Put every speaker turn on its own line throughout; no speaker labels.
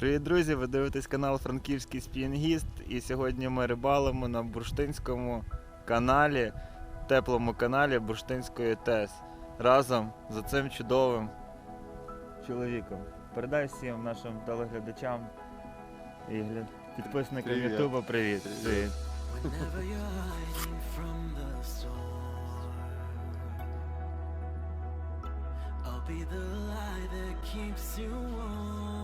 Привіт, друзі! Ви дивитесь канал Франківський Спінгіст. І сьогодні ми рибалимо на бурштинському каналі, теплому каналі Бурштинської ТЕС. Разом з цим чудовим чоловіком. Передай всім нашим телеглядачам і підписникам
Привіт.
Ютуба привіт.
Привіт.
I'll be the light that keeps you warm.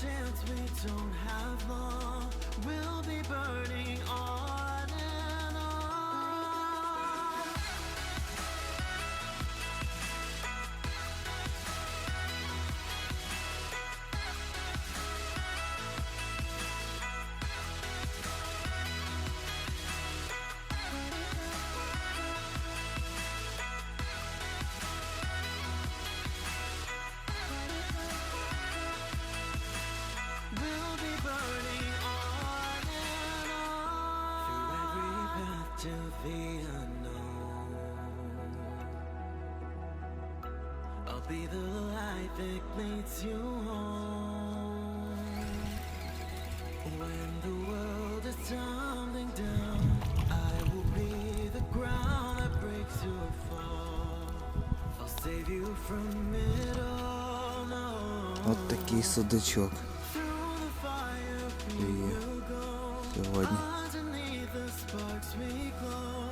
Chance we don't have long We'll be burning on be the light that leads you home When the world is tumbling down I will be the ground that breaks your fall I'll save you from it all, no
От такий судачок
Through the fire we
є
will go
сьогодні.
Underneath the sparks we glow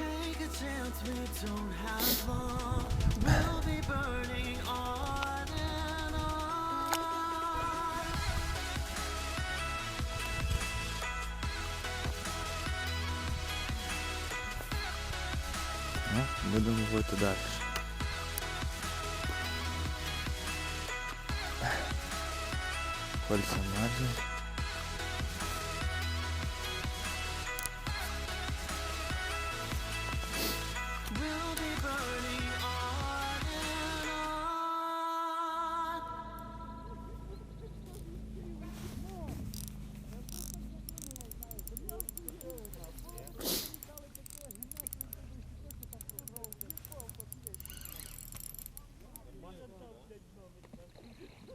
Take a chance we don't have long We'll be burning
Ну, будемо бути далі. Кольця мерзнуть.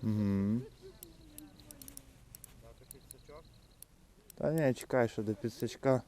Угу. Та ні, чекай, що до підсачка.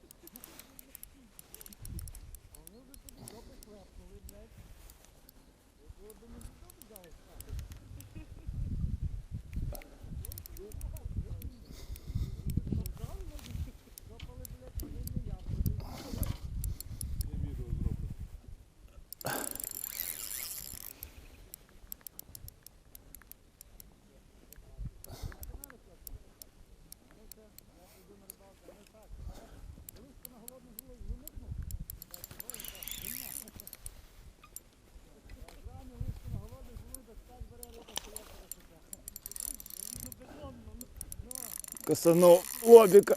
Косанув лобіка.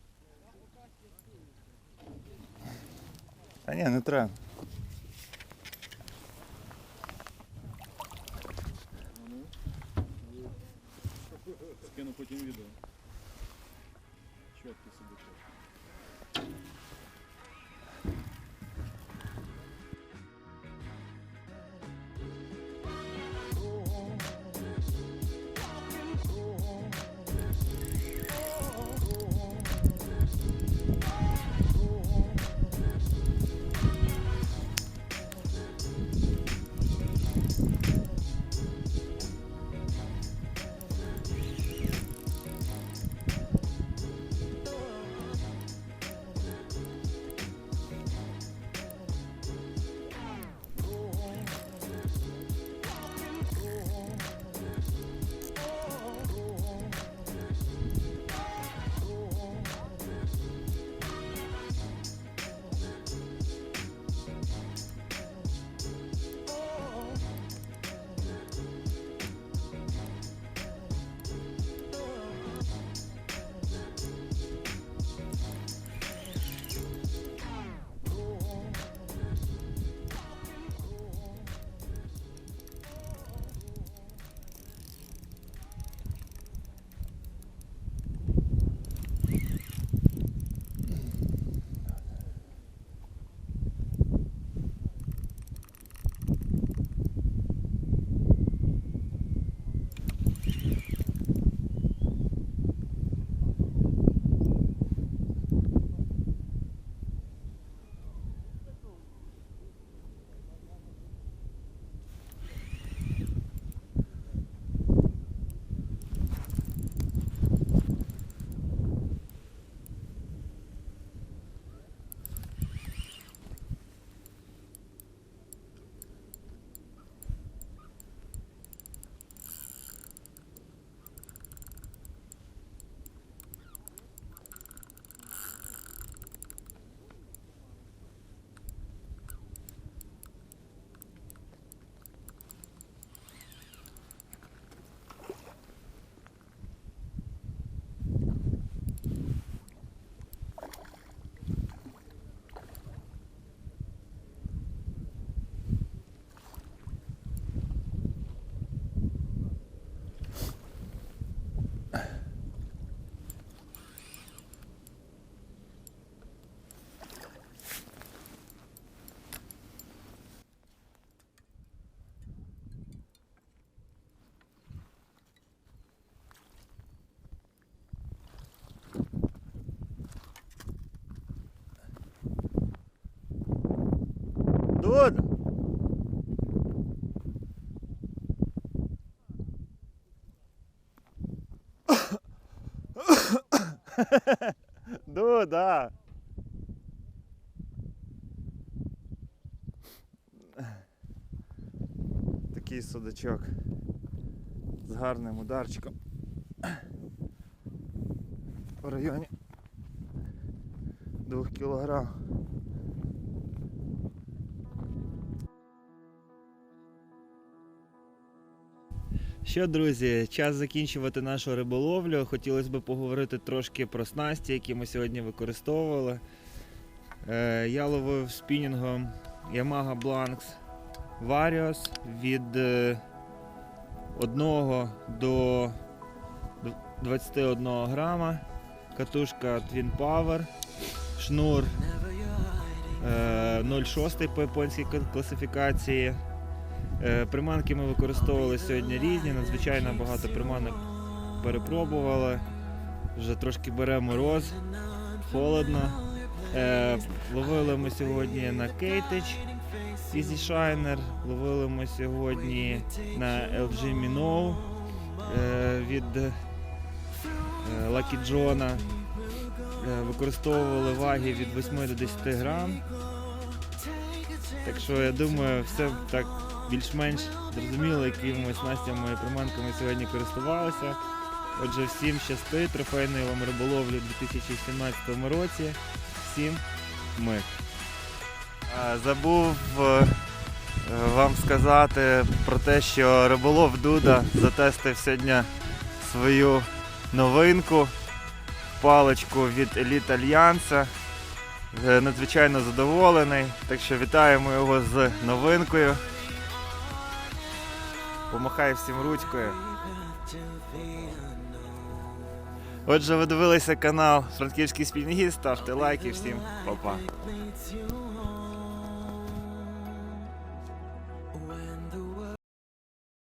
А не, не треба. Скину потім відео. Чотки собі. Дуда! Дуда! Такий судачок з гарним ударчиком в районі 2 кілограм. Що, друзі, час закінчувати нашу риболовлю. Хотілося б поговорити трошки про снасті, які ми сьогодні використовували. Е, я ловив спінінгом Yamaha Blanks Varios від е, 1 до 21 грама. Катушка Twin Power, шнур е, 0,6 по японській класифікації. Е, Приманки ми використовували сьогодні різні, надзвичайно багато приманок перепробували. Вже трошки бере мороз, холодно. Е, Ловили ми сьогодні на Кейтич Easy Shiner, ловили ми сьогодні на LG Minnow е, від Lucky John. Використовували ваги від 8 до 10 грам. Так що я думаю, все так більш-менш зрозуміло, якими снастями і приманками сьогодні користувалися. Отже, всім щасти, трофейної вам риболовлі у 2017 році. Всім мир. Забув е, вам сказати про те, що риболов Дуда затестив сьогодні свою новинку, паличку від Elite Альянса. Надзвичайно задоволений, так що вітаємо його з новинкою. Помахай всім ручкою. Отже, ви дивилися канал Франківський спільний Гід. ставте лайки, всім па-па.